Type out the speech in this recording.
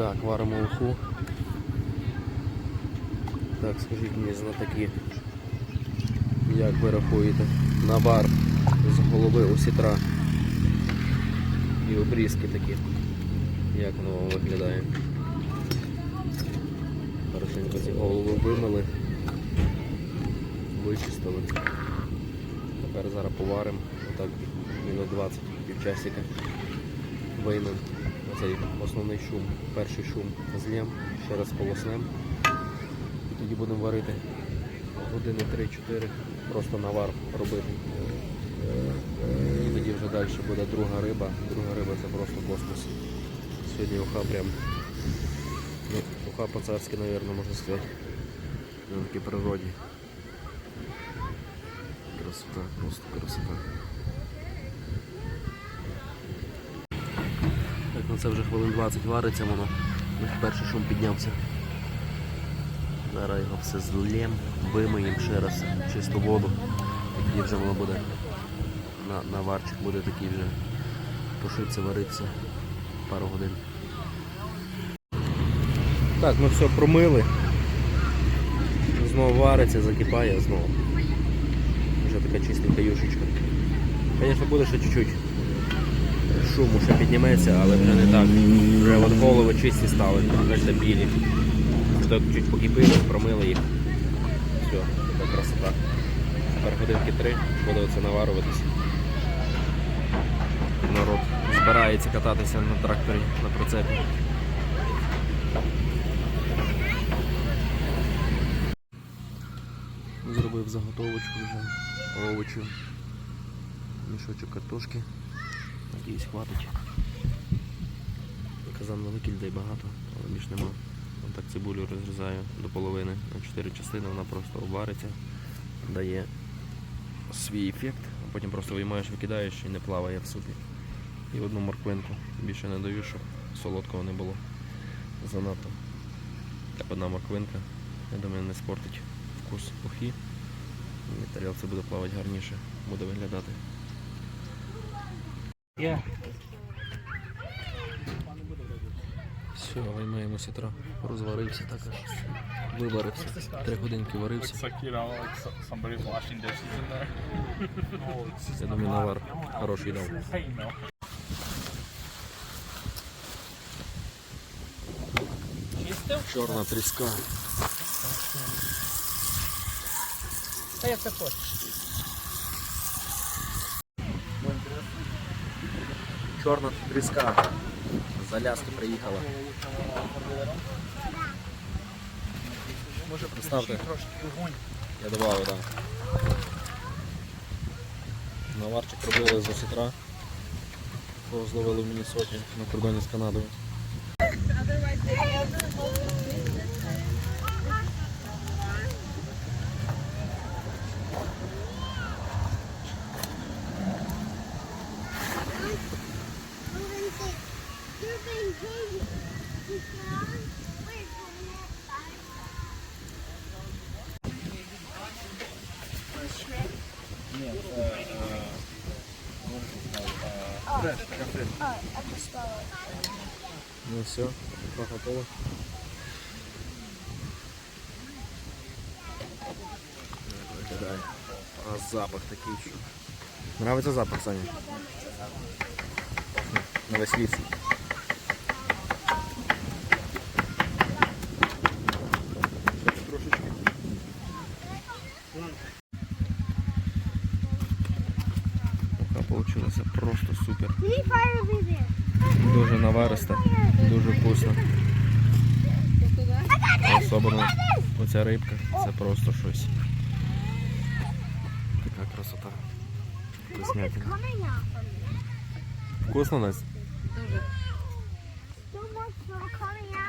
Так, варимо уху. Так, скажіть мені знатоки, як ви рахуєте навар з голови осітра і обрізки такі. Як воно виглядає? Хорошенько ці голови вимили, вичистили. Тепер зараз поваримо, отак мінус 20 півчасика. Виймемо оцей основний шум, перший шум злєм, ще раз полоснем. І тоді будемо варити години 3-4, просто навар робити. І тоді вже далі буде друга риба. Друга риба це просто космос. Сьогодні уха прям. Ну, уха по-царськи, мабуть, можна сказати. На такій природі. Красота, просто красота. Так, ну це вже хвилин 20 вариться воно. Перший шум піднявся. Зараз його все злєм, вимиємо ще раз чисту воду. І вже воно буде на, наварчик буде такий вже тушитися, варитися пару годин. Так, ми все промили. Знову вариться, закипає знову. Вже така чистенька юшечка. Звісно, буде ще чуть-чуть шуму ще підніметься, але вже не так. Вже от голови чисті стали, бачите, білі. Так чуть покипили, промили їх. Все, така красота. Тепер годинки три буде оце наварюватися. Народ збирається кататися на тракторі, на прицепі. Зробив заготовочку вже овочів, мішочок картошки. Надіюсь, хватить. Казан великий, людей багато, але більш нема. Ось так цибулю розрізаю до половини на 4 частини, вона просто обвариться, дає свій ефект, а потім просто виймаєш, викидаєш і не плаває в супі. І одну морквинку. Більше не даю, щоб солодкого не було занадто. Так одна морквинка, я думаю, не спортить вкус ухи. І тарілці буде плавати гарніше, буде виглядати. Yeah. Все, виймаємо сітра. Розварився також. Виварився. Три годинки варився. Я думаю, навар хороший дав. Чорна тріска. Та як ти хочеш. Чорна тріска. З Аляски приїхала. Може, Поставте. трошки вогонь. Я добавив, так. Наварчик робили за сітра. Кого зловили в Міннесоті на кордоні з Канадою. Ну все, виглядає. А запах такий що. Нравиться запах, Саня? На весь. Уха получилася просто супер. Дуже навариста, дуже вкусно. Особливо оця рибка, це просто щось. Така красота. Вкуснятина. Вкусно Настя? Coming